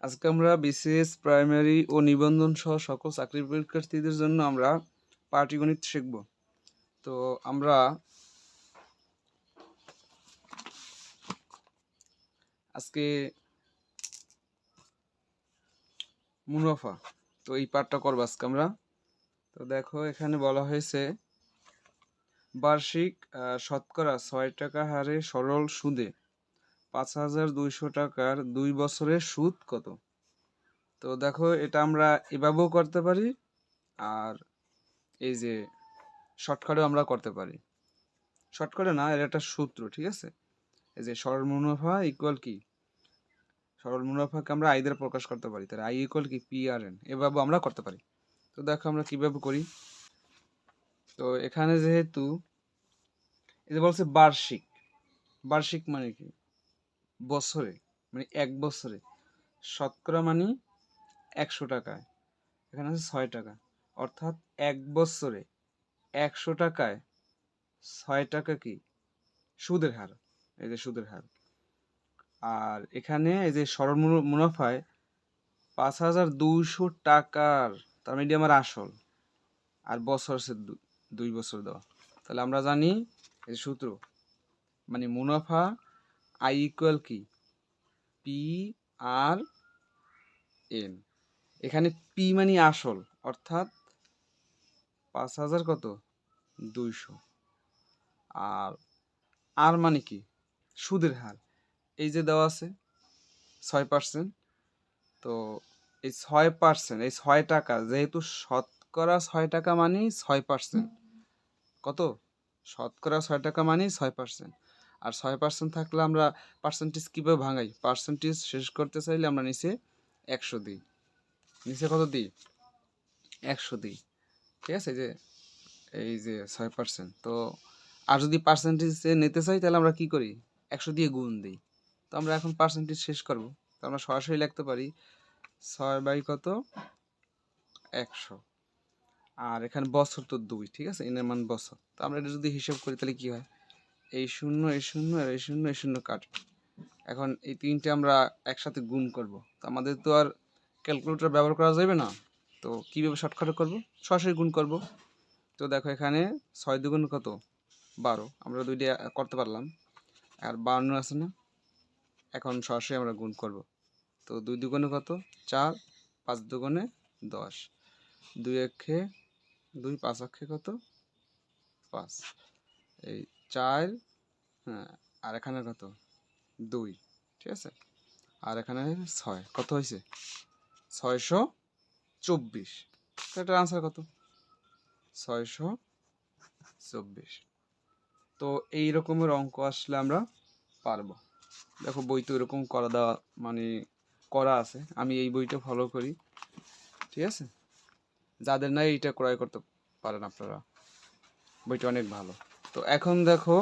আজকে আমরা BCS primary ও নিবন্ধন সহ সকল চাকরি পরীক্ষার্থীদের জন্য আমরা পাটিগণিত শিখব। তো আমরা আজকে মুনাফা, তো এই পাঠটা করব আজকে আমরা। তো দেখো, এখানে বলা হয়েছে, বার্ষিক শতকরা ছয় টাকা হারে সরল সুদে পাঁচ হাজার দুইশো টাকার দুই বছরের সুদ কত? তো দেখো, এটা আমরা এভাবেও করতে পারি আর এই যে শর্টকাটেও আমরা করতে পারি। শর্টকাটে না, এর একটা সূত্র, ঠিক আছে? এই যে সরল মুনাফা ইকুয়াল কি? সরল মুনাফাকে আমরা আই দ্বারা প্রকাশ করতে পারি, তাহলে আই ইকুয়াল কি? পি আর এন এভাবে আমরা করতে পারি। তো দেখো আমরা কীভাবে করি? তো এখানে যেহেতু যে বলছে বার্ষিক। বার্ষিক মানে কি? বছরে মানে এক বছরে শতকরা মানে একশো টাকায়, এখানে আছে ছয় টাকা। অর্থাৎ এক বছরে একশো টাকায় ছয় টাকা কি? সুদের হার, এই যে সুদের হার। আর এখানে এই যে সরল মুনাফায় পাঁচ হাজার দুইশো টাকার, তার মানে আমার আসল। আর বছর আছে দুই বছর দেওয়া। তাহলে আমরা জানি এই সূত্র মানে মুনাফা আই ইকুয়াল কি? পি আর এন এখানে পি মানে আসল, অর্থাৎ পাঁচ হাজার কত? দুইশো। আর আর মানে কি? সুদের হার। এই যে দেওয়া আছে, ছয় পার্সেন্ট তো এই ছয় পার্সেন্ট এই ছয় টাকা, যেহেতু শতকরা ছয় টাকা মানেই ছয় পার্সেন্ট কত? শতকরা ছয় টাকা মানেই ছয় পার্সেন্ট আর ছয় পার্সেন্ট থাকলে আমরা পার্সেন্টেজ কীভাবে ভাঙাই? পার্সেন্টেজ শেষ করতে চাইলে আমরা নিচে একশো দিই। নিচে কত দিই? একশো দিই। ঠিক আছে? যে, এই যে ছয় পার্সেন্ট তো আর যদি পার্সেন্টেজ নিতে চাই, তাহলে আমরা কি করি? একশো দিয়ে গুণ দিই। তো আমরা এখন পার্সেন্টেজ শেষ করব। তো আমরা সরাসরি লিখতে পারি ছয় বাই কত? একশো। আর এখানে বছর তো দুই, ঠিক আছে? এনের মান বছর। তো আমরা এটা যদি হিসাব করি, তাহলে কি হয়? এই শূন্য এই শূন্য আর এই শূন্য এই শূন্য কাটবে এখন এই তিনটে আমরা একসাথে গুণ করব। তো আমাদের তো আর ক্যালকুলেটর ব্যবহার করা যাবে না। তো কীভাবে শর্টকাটে করব? সরাসরি গুণ করব। তো দেখো এখানে ছয় দুগুণ কত? বারো। আমরা দুইটা করতে পারলাম। আর বান্ন আছে না? এখন সরাসরি আমরা গুণ করব। তো দুই দুগুণে কত? চার। পাঁচ দুগুণে দশ। দুই একে দুই পাঁচ অক্ষে কত? পাঁচ। এই চার হ্যাঁ আর এখানে কত? দুই, ঠিক আছে? আর এখানে ছয়, কত হয়েছে? ছয়শো চব্বিশ। এটার আনসার কত? ছয়শো চব্বিশ। তো এই রকমের অঙ্ক আসলে আমরা পারব। দেখো, বই তো এরকম করা দেওয়া মানে করা আছে। আমি এই বইটা ফলো করি, ঠিক আছে? যাদের নাই, এইটা ক্রয় করতে পারেন আপনারা। বইটা অনেক ভালো। তো এখন দেখো,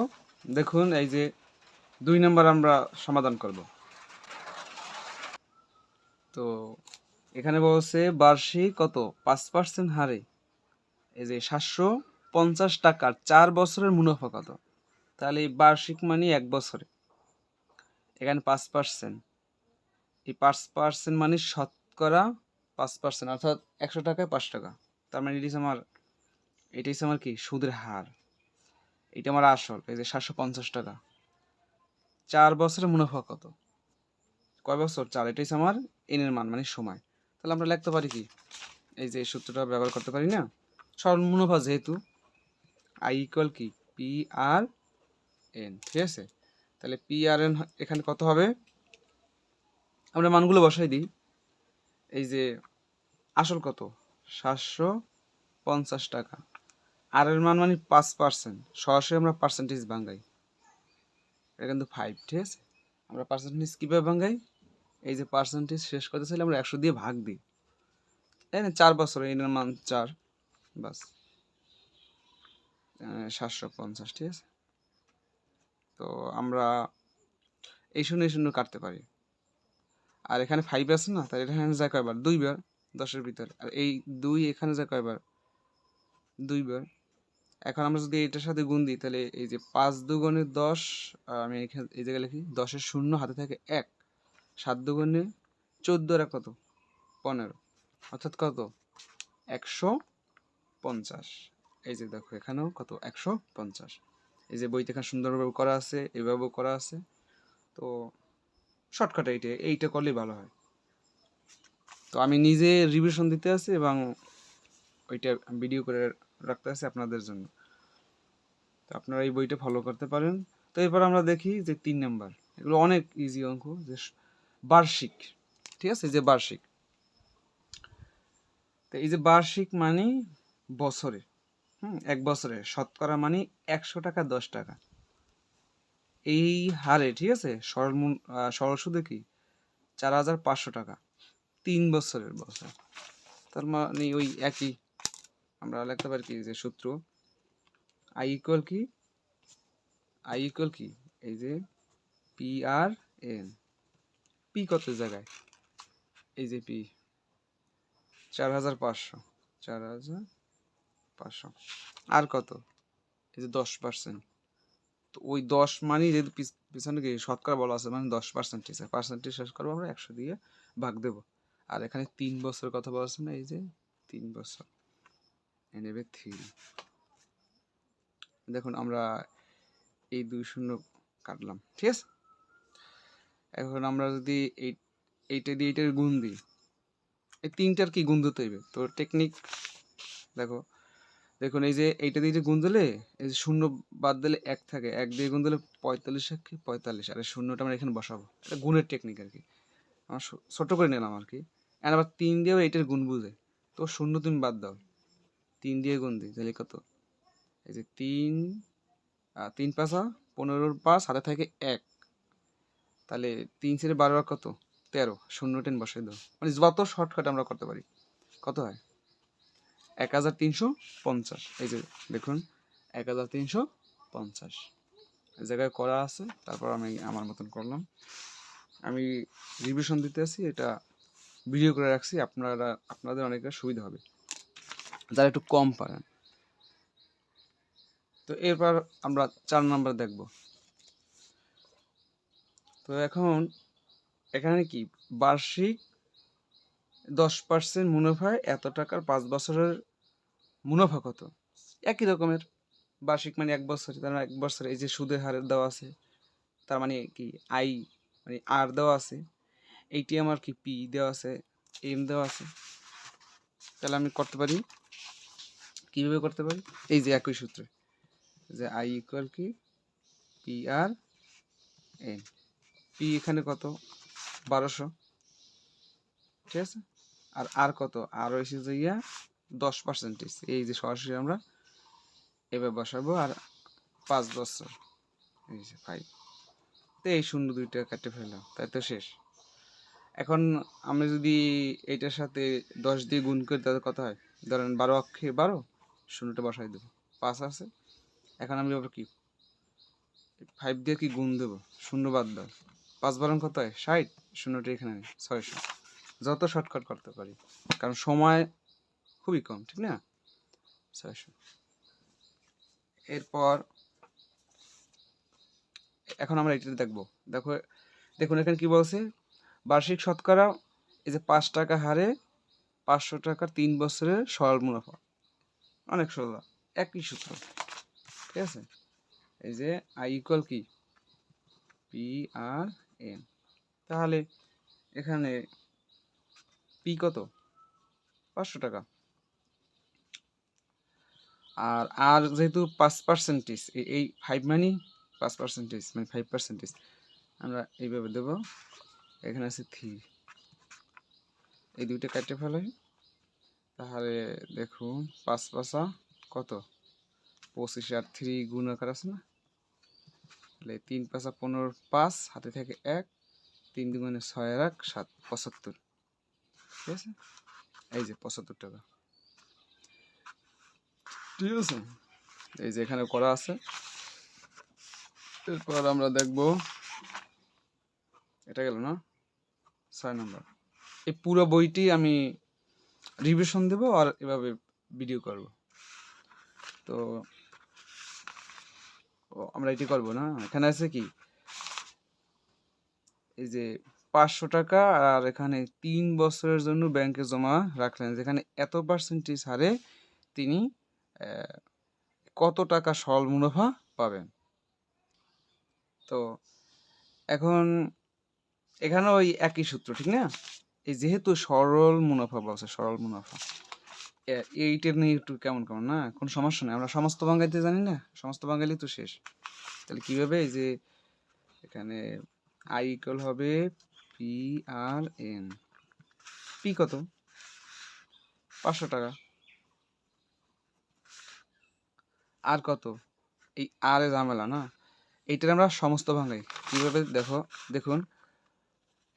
দেখুন এই যে দুই নম্বর আমরা সমাধান করব। তো এখানে বলছে বার্ষিক কত? পাঁচ পার্সেন্ট হারে। এই যে সাতশো পঞ্চাশ টাকার চার বছরের মুনাফা কত? তাহলে বার্ষিক মানে এক বছরে। এখানে পাঁচ পার্সেন্ট। এই পাঁচ পার্সেন্ট মানে শতকরা পাঁচ পার্সেন্ট, অর্থাৎ একশো টাকায় পাঁচ টাকা। তার মানে এটি আমার এটি আমার কি? সুদের হার। এটা আমার আসল, এই যে সাতশো পঞ্চাশ টাকা। চার বছরের মুনাফা কত? কয় বছর? চার, এটাই আমার এনের মান মানে সময়। তাহলে আমরা লিখতে পারি কি? এই যে সূত্রটা ব্যবহার করতে পারি না? সরল মুনাফা যেহেতু আই ইকুয়াল কি? পি আর এন ঠিক আছে? তাহলে পি আর এন এখানে কত হবে? আমরা মানগুলো বসাই দিই। এই যে আসল কত? সাতশো পঞ্চাশ টাকা। আর এর মান মানে পাঁচ পার্সেন্ট সরাসরি আমরা পার্সেন্টেজ ভাঙ্গাই এটা কিন্তু ফাইভ ঠিক আছে? আমরা পার্সেন্টেজ কীভাবে ভাঙ্গাই এই যে পার্সেন্টেজ শেষ করতে চাইলে আমরা একশো দিয়ে ভাগ দিই। তাই না? চার বছর এর মান চার। বাস। সাতশো পঞ্চাশ, ঠিক আছে? তো আমরা এই শূন্য এই শূন্য কাটতে পারি। আর এখানে ফাইভ আছে না? তাহলে এখানে যায় কয়বার? দুইবার, দশের ভিতরে। আর এই দুই এখানে যায় কয়বার? দুইবার। এখন আমরা যদি এটার সাথে গুণ দিই, তাহলে এই যে পাঁচ দুগুণে দশ আমি এখানে, এই জায়গায় লিখি, দশের শূন্য হাতে থাকে এক, সাত দুগুণে চোদ্দোরা কত? পনেরো। অর্থাৎ কত? একশো পঞ্চাশ। এই যে দেখো এখানেও কত? একশো পঞ্চাশ। এই যে বইতে এখানে সুন্দরভাবে করা আছে, এভাবেও করা আছে। তো শর্টকাট এইটা এইটা করলেই ভালো হয়। তো আমি নিজে রিভিশন দিতে আছি এবং ওইটা ভিডিও করে রাখতে আছি আপনাদের জন্য। তো আপনারা এই বইটা ফলো করতে পারেন। তো এরপর আমরা দেখি যে তিন নাম্বার, এগুলো অনেক ইজি অঙ্ক, যে বার্ষিক, ঠিক আছে? যে বার্ষিক। তো এই যে বার্ষিক মানে বছরে, হুম, এক বছরে। শতকরা মানে একশো টাকা, দশ টাকা। এই হারে, ঠিক আছে? সরল সরল সুদে কি? চার হাজার পাঁচশো টাকা। তিন বছরের বছর। তার মানে ওই একই আমরা লিখতে পারি কি? যে সূত্র আই ইকুয়াল কি? আই ইকুয়াল কি? এই যে পি আর এন পি কত জায়গায়? এই যে পি চার হাজার পাঁচশো। চার হাজার পাঁচশো। আর কত? এই যে দশ পার্সেন্ট তো ওই দশ মানে যেহেতু পিছনে কি শতকরা বলা আছে মানে দশ পার্সেন্টেজ পার্সেন্টেজ শেষ করব আমরা, একশো দিয়ে ভাগ দেবো। আর এখানে তিন বছর কথা বলা আছে না এই যে তিন বছর। এ থ্রি দেখুন, আমরা এই দুই শূন্য কাটলাম, ঠিক আছে? এখন আমরা যদি এই, এইটা দিয়ে এইটার গুণ দিই, এই তিনটার কি গুণ দিতে হইবে? তো টেকনিক দেখো, দেখুন, এই যে এইটা দিয়ে গুণ দিলে, এই যে শূন্য বাদ দিলে এক থাকে, এক দিয়ে গুণ দিলে পঁয়তাল্লিশ কি পঁয়তাল্লিশ, আর এই শূন্যটা আমরা এখানে বসাবো, এটা গুণের টেকনিক আর কি। আমার ছোট করে নিলাম আর কি, আর আবার তিন দিয়েও এইটার গুণ বুঝে, তো শূন্য তুমি বাদ দাও। তিন দিয়ে গুণ দিই, তাহলে কত? এই যে তিন তিন পাঁচা পনেরোর পাঁচ হাতে থাকে এক। তাহলে তিন ছেড়ে বারো আর কত? তেরো, শূন্য টেন বসাই দাও। মানে যত শর্টকাট আমরা করতে পারি, কত হয়? এক হাজার তিনশো পঞ্চাশ। এই যে দেখুন, এক হাজার তিনশো পঞ্চাশ। জায়গায় করা আছে, তারপর আমি আমার মতন করলাম। আমি রিভিশন দিতে আছি এটা ভিডিও করে রাখছি, আপনারা, আপনাদের অনেকটা সুবিধা হবে। যারা একটু কম পারেন। তো এরপর আমরা চার নাম্বার দেখব। তো এখন এখানে কি বার্ষিক দশ পার্সেন্ট মুনাফায় এত টাকার পাঁচ বছরের মুনাফা কত? একই রকমের। বার্ষিক মানে এক বছর, তার মানে এক বছর এই যে সুদের হারের দেওয়া আছে, তার মানে কি আই মানে আর দেওয়া আছে এইটি আমার কি পি দেওয়া আছে এম দেওয়া আছে। তাহলে আমি করতে পারি। কীভাবে করতে পারি? এই যে একই সূত্রে। যে আই ইকুয়াল কি? পি আর এন পি এখানে কত? বারোশো। ঠিক আছে? আর আর কত? আর হয়েছে যে ইয়া, দশ পার্সেন্টেজ এই যে সরাসরি আমরা এবার বসাবো আর পাঁচ বছর। এই যে ফাইভ তো এই শূন্য দুইটা কেটে ফেললাম। তাই তো শেষ। এখন আমরা যদি এটার সাথে দশ দিয়ে গুণ করি, তাহলে কত হয়? ধরেন বারো অক্ষে বারো। শূন্যটা বসাই দেবো। পাঁচ আছে। এখন আমি কি? ফাইভ দিয়ে কি গুণ দেবো? শূন্য বাদ দাও। পাঁচ বারণ কত হয়? ষাট। শূন্যটা এখানে ছয়শো। যত শর্টকাট করতে পারি। কারণ সময় খুবই কম, ঠিক না? ছয়শো। এরপর এখন আমরা এটা দেখব। দেখো, দেখুন এখানে কি বলছে? বার্ষিক শতকরা এই যে পাঁচ টাকা হারে পাঁচশো টাকার তিন বছরের সরল মুনাফা। অনেক সোজা একই সূত্র, ঠিক আছে? এই যে আই ইকুয়াল কি? পি আর এন তাহলে এখানে পি কত? পাঁচশো টাকা। আর আর যেহেতু পাঁচ পার্সেন্টেজ এই ফাইভ মানি পাঁচ পার্সেন্টেজ মানে ফাইভ পার্সেন্টেজ আমরা এইভাবে দেবো। এখানে আছে থ্রি এই দুইটা কাটে ফেলাই তাহলে দেখুন, পাঁচ পাঁচা কত? পঁচিশ আর থ্রি গুণ আকার আছে না? তাহলে তিন পাঁচা পনেরো পাঁচ, হাতে থাকে এক, তিন দুগুণে ছয় আর এক, সাত, পঁচাত্তর। ঠিক আছে? এই যে পঁচাত্তর টাকা। ঠিক আছে? এই যে এখানে করা আছে। এরপর আমরা দেখব, এটা গেল না? ছয় নম্বর। এই পুরো বইটি আমি রিভিশন দেব আর এভাবে ভিডিও করব। তো আমরা এটি করব না? এখানে আছে কি? এই যে পাঁচশো টাকা আর এখানে তিন বছরের জন্য ব্যাংকে জমা রাখলেন। যেখানে এত পার্সেন্টেজ হারে তিনি কত টাকা সরল মুনাফা পাবেন? তো, এখন এখানে ওই একই সূত্র, ঠিক না? এই যেহেতু সরল মুনাফা বলছে, সরল মুনাফা। এইটার নিয়ে একটু কেমন কেমন, না? কোনো সমস্যা নেই। আমরা সমস্ত বাঙালিতে জানি না? সমস্ত বাঙালি তো শেষ। তাহলে কীভাবে? এই যে এখানে আই ইকুয়াল হবে পি আর এন পি কত? পাঁচশো টাকা। আর কত? এই আর এ ঝামেলা, না? এইটার আমরা সমস্ত ভাঙাই কীভাবে? দেখো, দেখুন।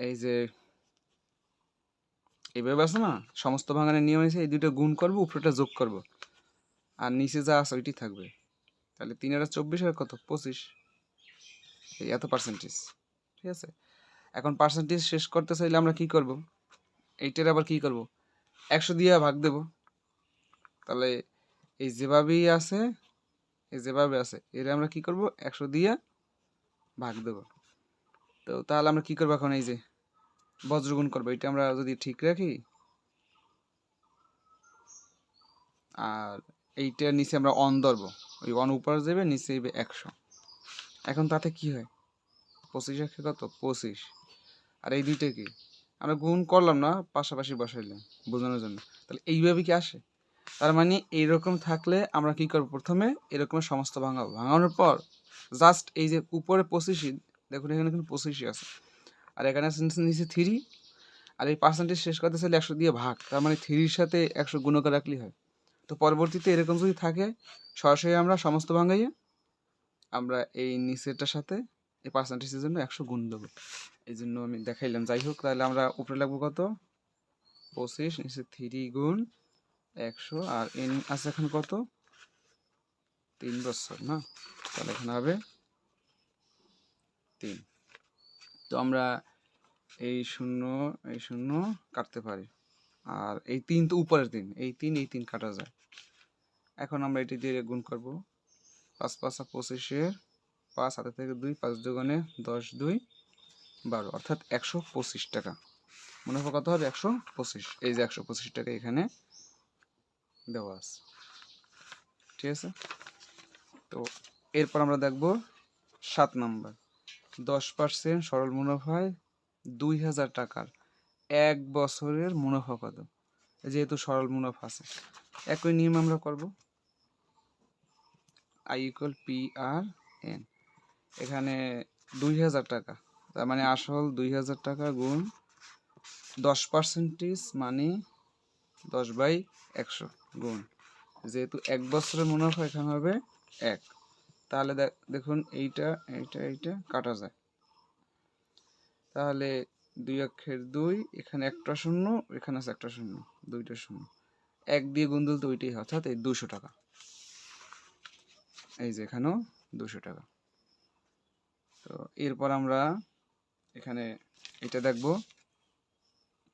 এই যে এইভাবে আছে না, সমস্ত ভাঙানোর নিয়ম হয়েছে এই দুটো গুণ করব উপরেটা যোগ করব। আর নিচে যা আছে ওইটি থাকবে। তাহলে তিন আর চব্বিশ আর কত? পঁচিশ। এই এত পার্সেন্টেজ ঠিক আছে? এখন পার্সেন্টেজ শেষ করতে চাইলে আমরা কি করব? এইটার আবার কি করব? একশো দিয়ে ভাগ দেব। তাহলে এই যেভাবেই আছে, এই যেভাবে আছে, এর আমরা কি করব? একশো দিয়ে ভাগ দেব। তো তাহলে আমরা কি করব এখন এই যে? বজ্রগুণ করব, এটা আমরা যদি ঠিক রাখি? আর এইটার নিচে আমরা অন ধরবো, ওই অন উপর যাবে, নিচে যাবে একশো। এখন তাতে কি হয়? পঁচিশ একে কত? পঁচিশ। আর এই দুইটা কি? আমরা গুণ করলাম না, পাশাপাশি বসাইলাম, বোঝানোর জন্য। তাহলে এইভাবে কি আসে? তার মানে এইরকম থাকলে আমরা কি করব প্রথমে? এরকম সমস্ত ভাঙাবো। ভাঙানোর পর জাস্ট এই যে উপরে পঁচিশই দেখুন এখানে কিন্তু পঁচিশই আছে। আর এখানে নিচে- থ্রি, আর এই পার্সেন্টেজ শেষ করতে চাইলে একশো দিয়ে ভাগ, তার মানে থ্রির সাথে একশো গুণ করে রাখলেই হয়। তো পরবর্তীতে এরকম যদি থাকে, সরাসরি আমরা সমস্ত ভাঙাইয়ে আমরা এই নিচেরটার সাথে এই পার্সেন্টেজের জন্য একশো গুণ দেবো। এই জন্য আমি দেখাইলাম। যাই হোক, তাহলে আমরা উপরে লাগবো কত? পঁচিশ, নিচে থ্রি গুণ একশো, আর এন আছে এখন কত? তিন বছর, না? তাহলে এখানে হবে তিন। তো আমরা এই শূন্য এই শূন্য কাটতে পারি। আর এই তিন তো উপরের তিন, এই তিন এই তিন কাটা যায়। এখন আমরা এটি দিয়ে গুণ করব। পাঁচ পাঁচা পঁচিশের পাঁচ হাতে থেকে দুই, পাঁচ দুগুণে দশ, দুই, বারো, অর্থাৎ একশো পঁচিশ টাকা। মনে মুনাফা কত হবে? একশো পঁচিশ। এই যে একশো পঁচিশ টাকা এখানে দেওয়া আছে। ঠিক আছে? তো এরপর আমরা দেখব সাত নাম্বার। দশ পার্সেন্ট সরল মুনাফায় দুই হাজার টাকার। এক বছরের মুনাফা কত? যেহেতু সরল মুনাফা আছে। একই নিয়ম আমরা করব। I equal P R N এখানে দুই হাজার টাকা। তার মানে আসল দুই হাজার টাকা গুণ দশ পার্সেন্টেজ মানে দশ বাই একশো গুণ। যেহেতু এক বছরের মুনাফা এখানে হবে এক। তাহলে দেখ- দেখুন এইটা এইটা এইটা কাটা যায়। তাহলে দুই অক্ষের দুই, এখানে একটা শূন্য, এখানে আছে একটা শূন্য, দুইটা শূন্য। এক দিয়ে গুণ দিলে তো ওইটাই অর্থাৎ এই দুশো টাকা। এই যে এখানেও দুশো টাকা। তো এরপর আমরা এখানে এটা দেখব।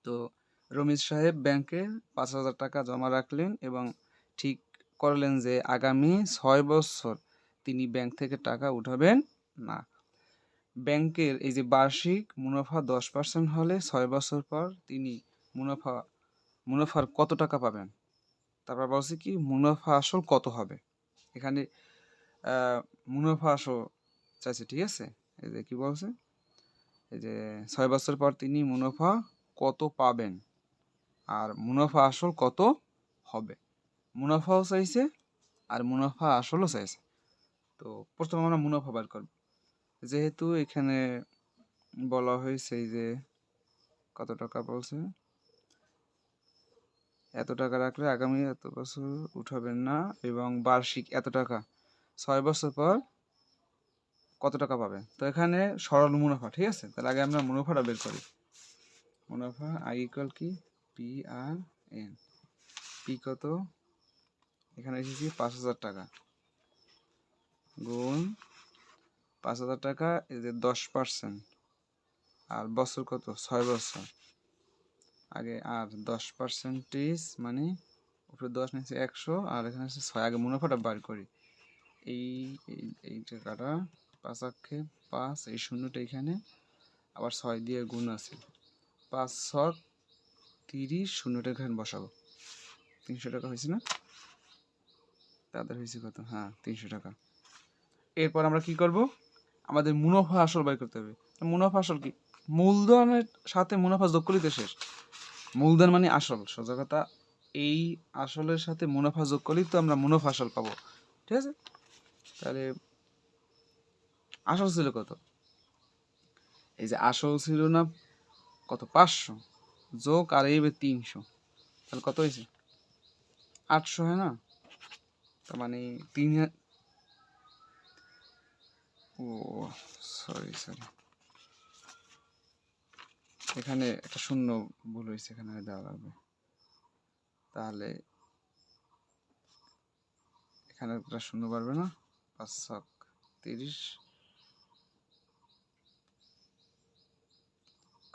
তো রমিজ সাহেব ব্যাংকে পাঁচ হাজার টাকা জমা রাখলেন এবং ঠিক করলেন যে আগামী ছয় বছর তিনি ব্যাংক থেকে টাকা উঠাবেন না। ব্যাংকের এই যে বার্ষিক মুনাফা দশ পার্সেন্ট হলে ছয় বছর পর তিনি মুনাফা, মুনাফার কত টাকা পাবেন? তারপর বলছে কি, মুনাফা আসল কত হবে? এখানে মুনাফা আসল চাইছে, ঠিক আছে? এই যে কি বলছে? এই যে ছয় বছর পর তিনি মুনাফা কত পাবেন? আর মুনাফা আসল কত হবে? মুনাফাও চাইছে আর মুনাফা আসলও চাইছে। তো প্রথমে আমরা মুনাফা বার করব। যেহেতু এখানে বলা হয়েছে যে কত টাকা বলছে? এত টাকা রাখলে আগামী এত বছর উঠাবেন না এবং বার্ষিক এত টাকা। ছয় বছর পর কত টাকা পাবেন? তো এখানে সরল মুনাফা, ঠিক আছে? তার আগে আমরা মুনাফাটা বের করি। মুনাফা আই ইকুয়াল কি? পি আর এন পি কত? এখানে এসেছি পাঁচ হাজার টাকা। গুণ পাঁচ হাজার টাকা, এই যে দশ পার্সেন্ট। আর বছর কত? ছয় বছর। আগে আর দশ পার্সেন্টেজ মানে উপরে দশ, নিচে একশো, আর এখানে হচ্ছে ছয়। আগে মুনাফাটা বার করি। এই এই এই টাকাটা পাঁচ আক্ষে পাঁচ, এই শূন্যটা এখানে। আবার ছয় দিয়ে গুণ আছে। পাঁচ ছক তিরিশ, শূন্যটা এখানে বসাবো। তিনশো টাকা হয়েছে না? তাদের হয়েছে কত? হ্যাঁ তিনশো টাকা। এরপর আমরা কি করব? আমাদের মুনাফা আসল বাই করতে হবে। মুনাফা আসল কি? মূলধনের সাথে মুনাফা যোগ করলেই তো শেষ। মূলধন মানে আসল, সোজা কথা। এই আসলের সাথে মুনাফা যোগ করলেই তো আমরা মুনাফা আসল পাবো। ঠিক আছে? তাহলে আসল ছিল কত? এই যে আসল ছিল না, কত? পাঁচশো। যোগ আর এই তিনশো। তাহলে কত হয়েছে? আটশো, হয় না? তার মানে তিন ও সরি সরি এখানে একটা শূন্য ভুল হয়েছে, এখানে দেওয়া লাগবে। তাহলে এখানে একটা শূন্য পারবে না? পাঁচ ছক তিরিশ।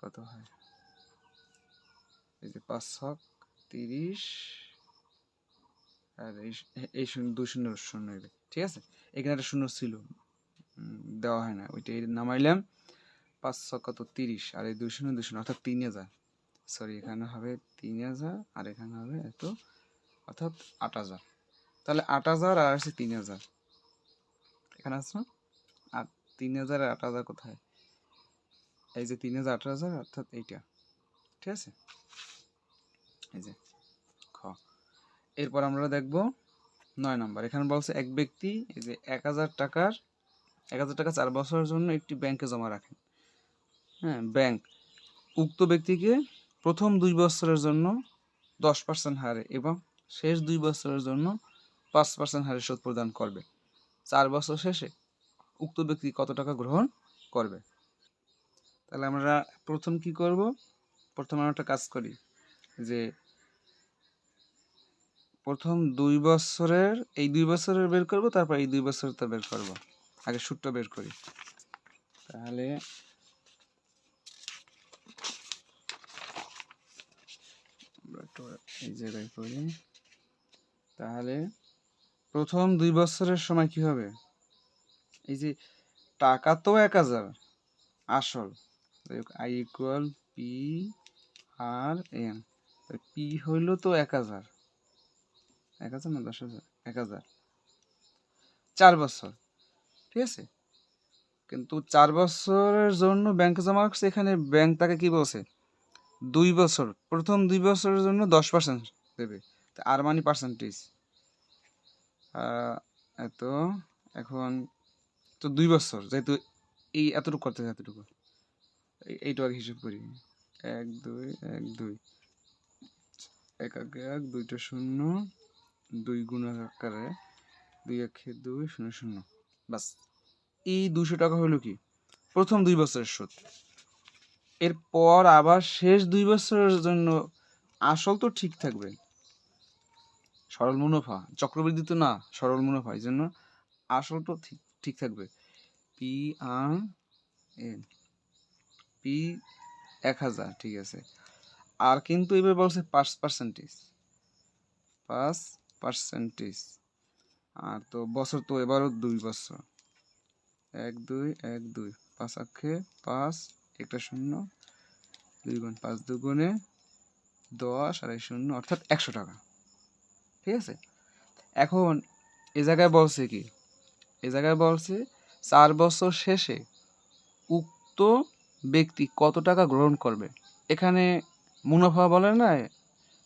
কত হয়? এই যে পাঁচ ছক তিরিশ। আর এই শূন্য দুই শূন্য শূন্য ঠিক আছে? এখানে একটা শূন্য ছিল। দেওয়া হয় না। ওইটা নামাইলাম। পাঁচ ছক কত তিরিশ, আর এই দুই শূন্য অর্থাৎ তিন হাজার। সরি এখানে হবে তিন হাজার, আর এখানে হবে এত, অর্থাৎ আট হাজার। তাহলে আট হাজার আর আছে তিন হাজার। এখানে আছে না? আর তিন হাজার আর আট হাজার কোথায়? এই যে তিন হাজার, আট হাজার, অর্থাৎ এইটা। ঠিক আছে? এই যে, খ। এরপর আমরা দেখব নয় নম্বর। এখানে বলছে এক ব্যক্তি এই যে এক হাজার টাকার এক হাজার টাকা চার বছরের জন্য একটি ব্যাংকে জমা রাখেন। হ্যাঁ ব্যাংক উক্ত ব্যক্তিকে প্রথম দুই বছরের জন্য দশ পার্সেন্ট হারে এবং শেষ দুই বছরের জন্য পাঁচ পার্সেন্ট হারে সুদ প্রদান করবে। চার বছর শেষে উক্ত ব্যক্তি কত টাকা গ্রহণ করবে? তাহলে আমরা প্রথম কি করব? প্রথম আমরা একটা কাজ করি যে প্রথম দুই বছরের, এই দুই বছরের বের করব, তারপর এই দুই বছরটা বের করব। আগে সুদটা বের করি। তাহলে এই জায়গায় করি। তাহলে প্রথম দুই বছরের সময় কি হবে? এই যে টাকা তো এক হাজার, আসল। I equal P R N P হইল তো এক হাজার। এক হাজার না, দশ হাজার? এক হাজার। চার বছর। ঠিক আছে? কিন্তু চার বছরের জন্য ব্যাংকে জমা রাখছে এখানে ব্যাংক তাকে কি বলছে? দুই বছর, প্রথম দুই বছরের জন্য দশ পার্সেন্ট দেবে। আর মানি পার্সেন্টেজ এত, এখন তো দুই বছর, যেহেতু এই এতটুকু করতে এতটুকু। এই- এইটু আগে হিসেব করি। এক, দুই এক দুই। এক আগে এক, দুইটা শূন্য, দুই গুণ আকারে, দুই একে দুই, শূন্য শূন্য। বাস এই দুশো টাকা হলো কি? প্রথম দুই বছরের সুদ। এরপর আবার শেষ দুই বছরের জন্য আসল তো ঠিক থাকবে। সরল মুনাফা, চক্রবৃদ্ধি তো না, সরল মুনাফা, এই জন্য আসল তো ঠিক ঠিক থাকবে। পি আর এন, পি এক হাজার, ঠিক আছে। আর কিন্তু এবার বলছে পাঁচ পার্সেন্টেজ পাঁচ পার্সেন্টেজ আর তো বছর তো এবারও দুই বছর। এক, দুই এক, দুই। পাঁচ আক্ষে পাঁচ, একটা শূন্য, দুই গুণ পাঁচ দুগুণে দশ আর এই শূন্য, অর্থাৎ একশো টাকা। ঠিক আছে? এখন এ জায়গায় বলছে কি? এ জায়গায় বলছে চার বছর শেষে উক্ত ব্যক্তি কত টাকা গ্রহণ করবে? এখানে মুনাফা বলে নাই,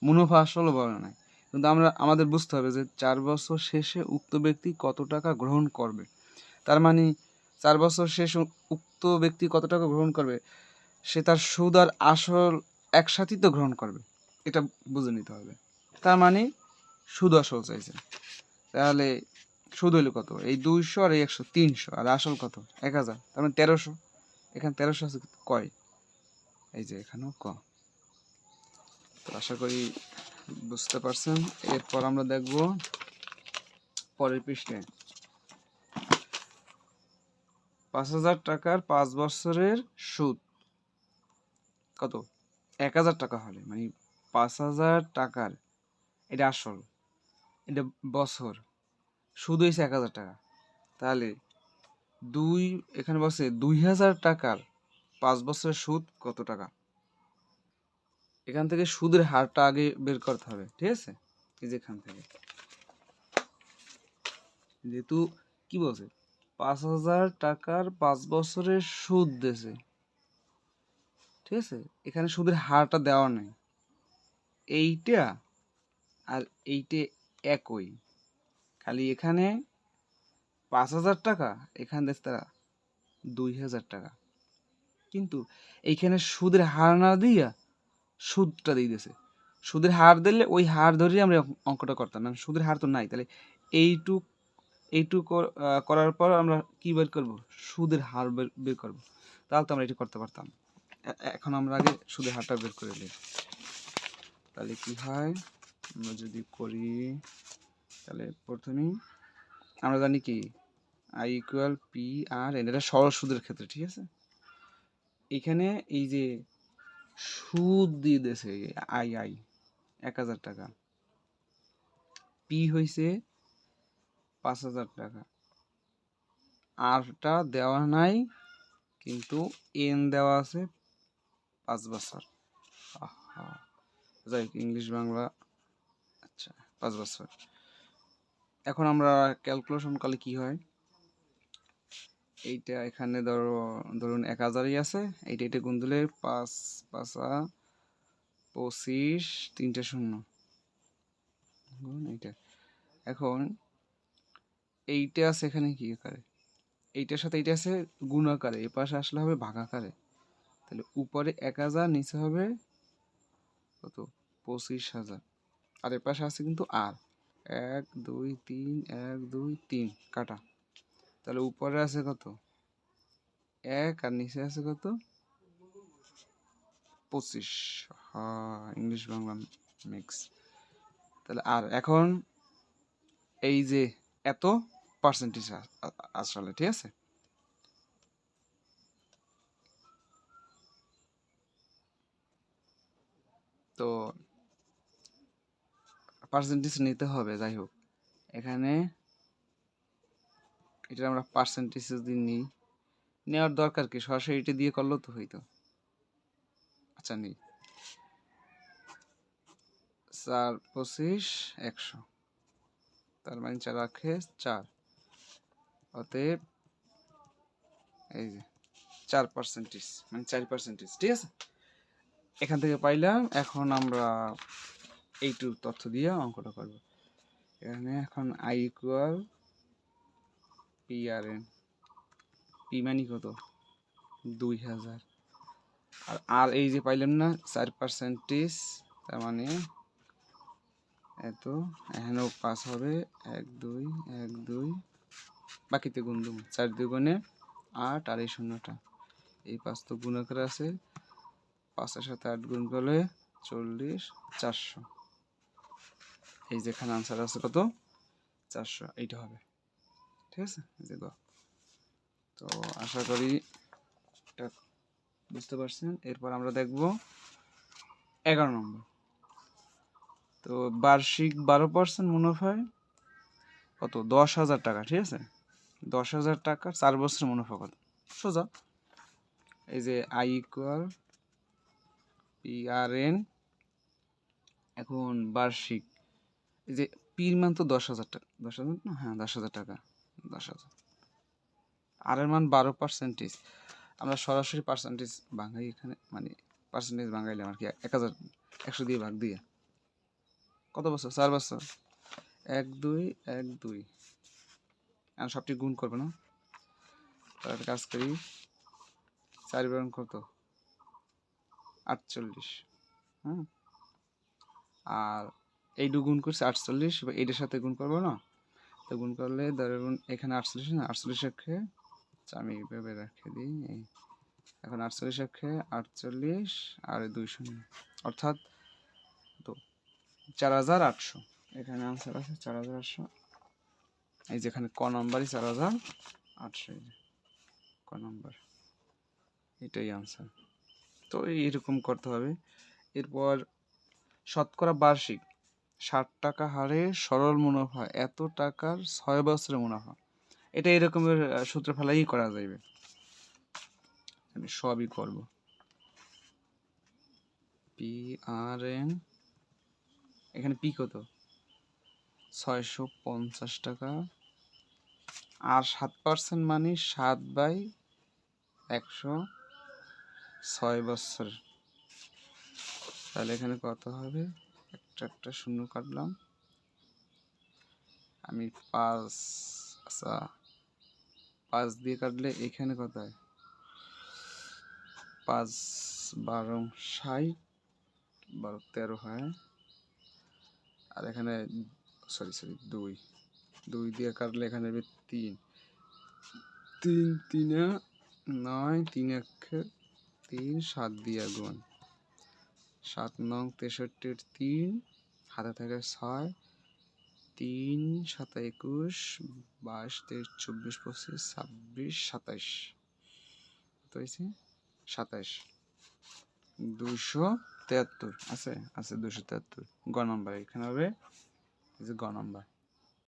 মুনাফা আসলে বলে নাই। কিন্তু আমরা, আমাদের বুঝতে হবে যে চার বছর শেষে উক্ত ব্যক্তি কত টাকা গ্রহণ করবে। তার মানে চার বছর শেষে উক্ত ব্যক্তি কত টাকা গ্রহণ করবে, সে তার সুদ আর আসল একসাথেই তো গ্রহণ করবে। এটা বুঝে নিতে হবে। তার মানে সুদ আসল চাইছে। তাহলে সুদ হইল কত? এই দুইশো আর এই একশো তিনশো। আর আসল কত? এক হাজার। তার মানে তেরোশো। এখানে তেরোশো আছে কয়? এই যে এখানেও ক। তো আশা করি বুঝতে পারছেন? এরপর আমরা দেখব পরের পৃষ্ঠে পাঁচ হাজার টাকার পাঁচ বছরের সুদ। কত? এক হাজার টাকা হলে মানে পাঁচ হাজার টাকার। এটা আসল, এটা বছর। সুদ হয়েছে এক হাজার টাকা। তাহলে দুই, এখানে বলছে দুই হাজার টাকার পাঁচ বছরের সুদ কত টাকা? এখান থেকে সুদের হারটা আগে বের করতে হবে, ঠিক আছে? এই যে এখান থেকে। যেহেতু কি বলছে? পাঁচ হাজার টাকার পাঁচ বছরের সুদ দেছে ঠিক আছে? এখানে সুদের হারটা দেওয়া নেই। এইটা আর এইটে একই। খালি এখানে পাঁচ হাজার টাকা, এখান দেখতে তারা দুই হাজার টাকা। কিন্তু এইখানে সুদের হার না দিয়া সুদটা দিয়ে দিয়েছে সুদের হার দিলে ওই হার ধরেই আমরা অঙ্কটা করতাম। না সুদের হার তো নাই, তাহলে এইটুক এইটুক করার পর আমরা কি বের করব? সুদের হার বের করব। তাহলে তো আমরা এটা করতে পারতাম। এখন আমরা আগে সুদের হারটা বের করে নিই। তাহলে কি হয়? আমরা যদি করি, তাহলে প্রথমেই আমরা জানি কি? আই ইকুয়াল পি আর এটা সরল সুদের ক্ষেত্রে, ঠিক আছে? এখানে এই যে সুদ দিয়ে দিয়েছে। আই আই, এক হাজার টাকা। পি হয়েছে পাঁচ হাজার টাকা। আরটা দেওয়া নাই, কিন্তু এন দেওয়া আছে পাঁচ বছর। যাই ইংলিশ বাংলা আচ্ছা পাঁচ বছর। এখন আমরা ক্যালকুলেশন করলে কি হয়? এইটা এখানে ধরো, ধরুন এক হাজারই আছে। এইটা এটা গুণ দিলে পাঁচ, পাঁচা, পঁচিশ, তিনটে শূন্য। এইটা। এখন এইটা আছে এখানে কি আকারে? এইটার সাথে এইটা আছে গুণ আকারে। এ পাশে আসলে হবে ভাগ আকারে। তাহলে উপরে এক হাজার, নিচে হবে কত? পঁচিশ হাজার। আর এ পাশে আছে কিন্তু আর। এক, দুই, তিন, এক, দুই, তিন। কাটা। তাহলে উপরে আছে কত? এক আর নিচে আছে কত? পঁচিশ। হ্যাঁ ইংলিশ বাংলা মিক্স তাহলে আর এখন এই যে এত পার্সেন্টেজ আসলে, ঠিক আছে? তো পার্সেন্টেজ নিতে হবে, যাই হোক। এখানে এটা আমরা পার্সেন্টেজ যদি নিই, নেওয়ার দরকার কি? সরাসরি এটা দিয়ে করলেও তো হইতো। আচ্ছা নেই। চার, পঁচিশ, একশো। তার মানে চার রাখে চার। অতএব এই যে চার পার্সেন্টেজ মানে চার পার্সেন্টেজ ঠিক আছে? এখান থেকে পাইলাম, এখন আমরা এইটুকু তথ্য দিয়ে অঙ্কটা করব। এখানে এখন I equal P R N P মানে কত? দুই হাজার। আর আর এই যে পাইলাম না, চার পার্সেন্টেজ তার মানে এত। এখানেও পাস হবে, এক, দুই এক, দুই। বাকিতে গুণ দেবো চার দুগুণে আট, আর এই শূন্যটা। এই পাঁচ তো গুণ আকারে আছে, পাঁচের সাথে আট গুণ করলে চল্লিশ, চারশো। এই যেখানে আনসার আছে কত? চারশো, এইটা হবে। ঠিক আছে? যে তো আশা করি এটা বুঝতে পারছেন। এরপর আমরা দেখব এগারো নম্বর। তো বার্ষিক বারো পার্সেন্ট মুনাফায় কত? দশ হাজার টাকা, ঠিক আছে? দশ হাজার টাকা চার বছর মুনাফা কত? সোজা। এই যে I equal P R N. এখন বার্ষিক। এই যে পির মান তো দশ হাজার টাকা। দশ হাজার না? হ্যাঁ দশ হাজার টাকা। দশ হাজার। আর এর মান বারো পার্সেন্টেজ আমরা সরাসরি পার্সেন্টেজ ভাঙাই এখানে মানে পার্সেন্টেজ ভাঙাইলাম আর কি এক হাজার একশো দিয়ে ভাগ দিয়ে? কত বছর? চার বছর। এক, দুই এক, দুই। আর সবটি গুণ করবে না। তার কাজ করি। চার বারণ কত? আটচল্লিশ। হ্যাঁ আর এই দু গুণ করছে আটচল্লিশ, এইটার সাথে গুণ করব না? তো গুণ করলে ধরুন এখানে আটচল্লিশ না আটচল্লিশ রেখে আচ্ছা, আমি এইভাবে রেখে দিই এই এখন আটচল্লিশ রেখে আটচল্লিশ আর দুই শূন্য অর্থাৎ তো চার হাজার আটশো এখানে আনসার আছে চার হাজার আটশো এই যেখানে ক নম্বরই চার হাজার আটশো ক নম্বর এটাই আনসার তো এইরকম করতে হবে এরপর শতকরা বার্ষিক ষাট টাকা হারে সরল মুনাফা, এত টাকার ছয় বছরের মুনাফা। এটা এরকমের সূত্র ফেলাই করা যাবে আমি সবই করব। পি আর এন এখানে পি কত? ছয়শো পঞ্চাশ টাকা। আর সাত পার্সেন্ট মানে সাত বাই একশো ছয় বছর। তাহলে এখানে কত হবে? একটা একটা শূন্য কাটলাম। আমি পাঁচ আচ্ছা পাঁচ দিয়ে কাটলে এখানে কত হয় পাঁচ বারো ষাট, বারো তেরো হয়। আর এখানে সরি সরি দুই। দুই দিয়ে কাটলে এখানে হবে তিন। তিন, তিনে নয়, তিন একে তিন, সাত দিয়ে গুণ। সাত নং তেষট্টির তিন, হাতে থাকে ছয়, তিন, সাত একুশ, বাইশ, তেইশ, চব্বিশ, পঁচিশ, ছাব্বিশ, সাতাইশ। কত হয়েছে? সাতাইশ। দুশো তেয়াত্তর। আছে আছে দুশো তেহাত্তর গ নাম্বার, এখানে হবে। গ নাম্বার।